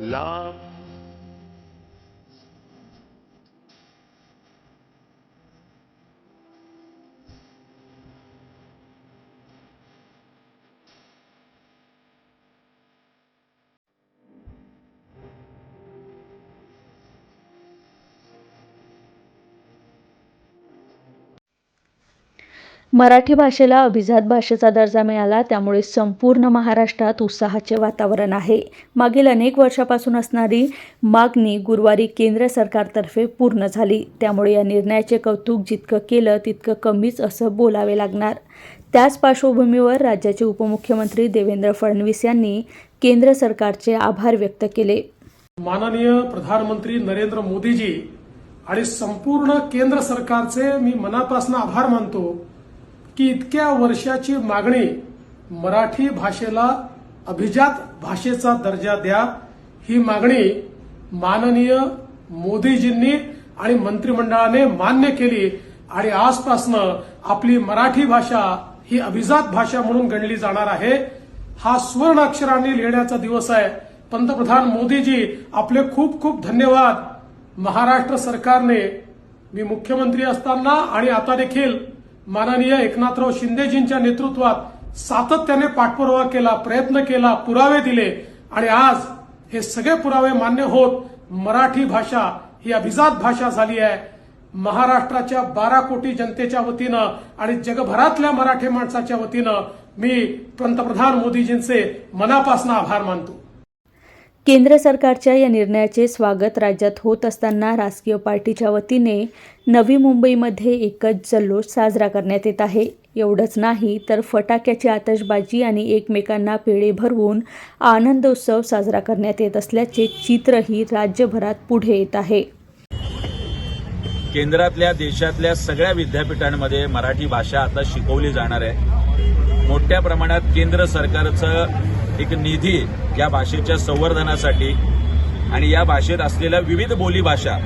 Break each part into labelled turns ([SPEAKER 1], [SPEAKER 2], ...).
[SPEAKER 1] Love
[SPEAKER 2] Marathi भाषेला अभिजात भाषेचा दर्जा मिळाला त्यामुळे संपूर्ण महाराष्ट्रात उत्साहाचे वातावरण आहे. मागील अनेक वर्षापासून असणारी मागणी गुरुवारी केंद्र सरकारतर्फे पूर्ण झाली. त्यामुळे या निर्णयाचे कौतुक जितकं केलं तितकं कमीच असं बोलावे लागणार. त्याच पार्श्वभूमीवर राज्याचे उपमुख्यमंत्री देवेंद्र फडणवीस यांनी केंद्र सरकारचे आभार व्यक्त केले.
[SPEAKER 3] माननीय प्रधानमंत्री नरेंद्र मोदीजी आणि संपूर्ण केंद्र सरकारचे मी मनापासून आभार मानतो. की इतक्या वर्षाची मागणी मराठी भाषेला अभिजात भाषेचा दर्जा द्या. ही मागणी माननीय मोदीजींनी आणि मंत्रिमंडळाने मान्य केली आणि आजपासनं आपली मराठी भाषा ही अभिजात भाषा म्हणून गणली जाणार आहे. हा सुवर्ण अक्षरांनी लिहिण्याचा दिवस आहे. पंतप्रधान मोदीजी आपले खूप खूप धन्यवाद. महाराष्ट्र सरकारने मी मुख्यमंत्री असताना आणि आता देखील माननीय एकनाथराव शिंदेजींच्या नेतृत्वात सातत्याने पाठपुरावा केला प्रयत्न केला पुरावे दिले आणि आज हे सगळे पुरावे मान्य होत मराठी भाषा ही अभिजात भाषा झाली आहे. महाराष्ट्राच्या बारा कोटी जनतेच्या वतीनं आणि जगभरातल्या मराठी माणसाच्या वतीनं मी पंतप्रधान मोदीजींचे मनापासून आभार मानतो.
[SPEAKER 2] केंद्र सरकारच्या या निर्णयाचे स्वागत राज्यात होत असताना राजकीय पार्टीच्या वतीने नवी मुंबईमध्ये एकच जल्लोष साजरा करण्यात येत आहे. एवढंच नाही तर फटाक्याची आतषबाजी आणि एकमेकांना पेढे भरवून आनंदोत्सव साजरा करण्यात येत असल्याचे चित्रही राज्यभरात पुढे येत आहे.
[SPEAKER 4] केंद्रातल्या देशातल्या सगळ्या विद्यापीठांमध्ये मराठी भाषा आता शिकवली जाणार आहे. मोठ्या प्रमाणात केंद्र सरकारचं एक निधी या भाषेच्या संवर्धनासाठी आणि या भाषेत असलेल्या विविध बोलीभाषा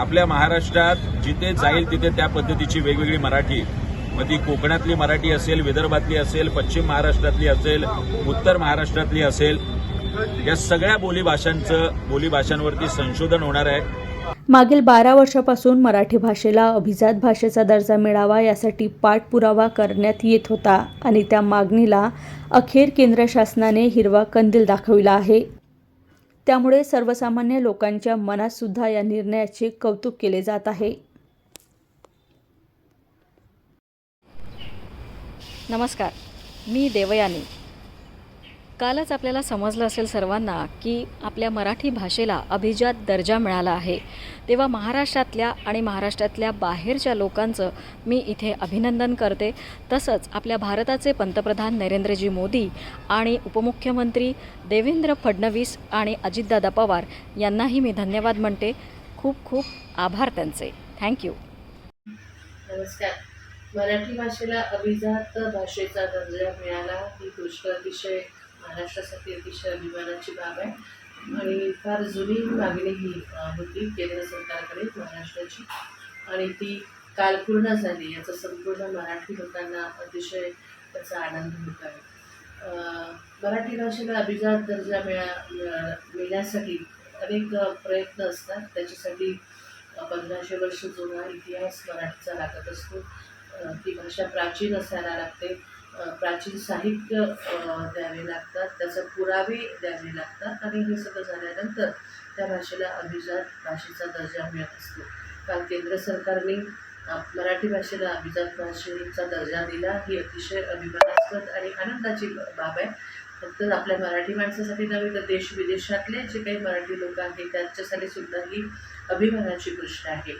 [SPEAKER 4] आपल्या महाराष्ट्रात जिथे जाईल तिथे त्या पद्धतीची वेगवेगळी मराठी. मग ती कोकणातली मराठी असेल विदर्भातली असेल पश्चिम महाराष्ट्रातली असेल उत्तर महाराष्ट्रातली असेल या सगळ्या बोलीभाषांचं बोलीभाषांवरती संशोधन होणार आहे.
[SPEAKER 2] मागील बारा वर्षापासून मराठी भाषेला अभिजात भाषेचा दर्जा मिळावा यासाठी पाठपुरावा करण्यात येत होता आणि त्या मागणीला अखेर केंद्र शासनाने हिरवा कंदील दाखविला आहे. त्यामुळे सर्वसामान्य लोकांच्या मनात सुद्धा या निर्णयाचे कौतुक केले जात आहे.
[SPEAKER 5] नमस्कार मी देवयानी. कालच आपल्याला समजलं असेल सर्वांना की आपल्या मराठी भाषेला अभिजात दर्जा मिळाला आहे. तेव्हा महाराष्ट्रातल्या आणि महाराष्ट्रातल्या बाहेरच्या लोकांचं मी इथे अभिनंदन करते. तसंच आपल्या भारताचे पंतप्रधान नरेंद्रजी मोदी आणि उपमुख्यमंत्री देवेंद्र फडणवीस आणि अजितदादा पवार यांनाही मी धन्यवाद म्हणते. खूप खूप आभार त्यांचे. थँक्यू
[SPEAKER 6] नमस्कार. मराठी भाषेला अभिजात भाषेचा दर्जा मिळाला ही गोष्ट अतिशय महाराष्ट्रासाठी अतिशय अभिमानाची बाब आहे. आणि फार जुनी मागणी ही होती केंद्र सरकारकडे महाराष्ट्राची. आणि ती काल पूर्ण झाली. याचा संपूर्ण मराठी लोकांना अतिशय त्याचा आनंद होत आहे. मराठी भाषेला अभिजात दर्जा मिळा मिळण्यासाठी अनेक प्रयत्न असतात. त्याच्यासाठी पंधराशे वर्ष जुना इतिहास मराठीचा लागत असतो. ती भाषा प्राचीन असायला लागते. प्राचीन साहित्य द्यावे लागतात. त्याचे पुरावे द्यावे लागतात. आणि हे सगळं झाल्यानंतर त्या भाषेला अभिजात भाषेचा दर्जा मिळत असतो. काल केंद्र सरकारने मराठी भाषेला अभिजात भाषेचा दर्जा दिला. ही अतिशय अभिमानास्पद आणि आनंदाची बाब आहे. फक्त आपल्या मराठी माणसासाठी नव्हे तर देश विदेशातले जे काही मराठी लोक आहेत त्यांच्यासाठी सुद्धा ही अभिमानाची गोष्ट आहे.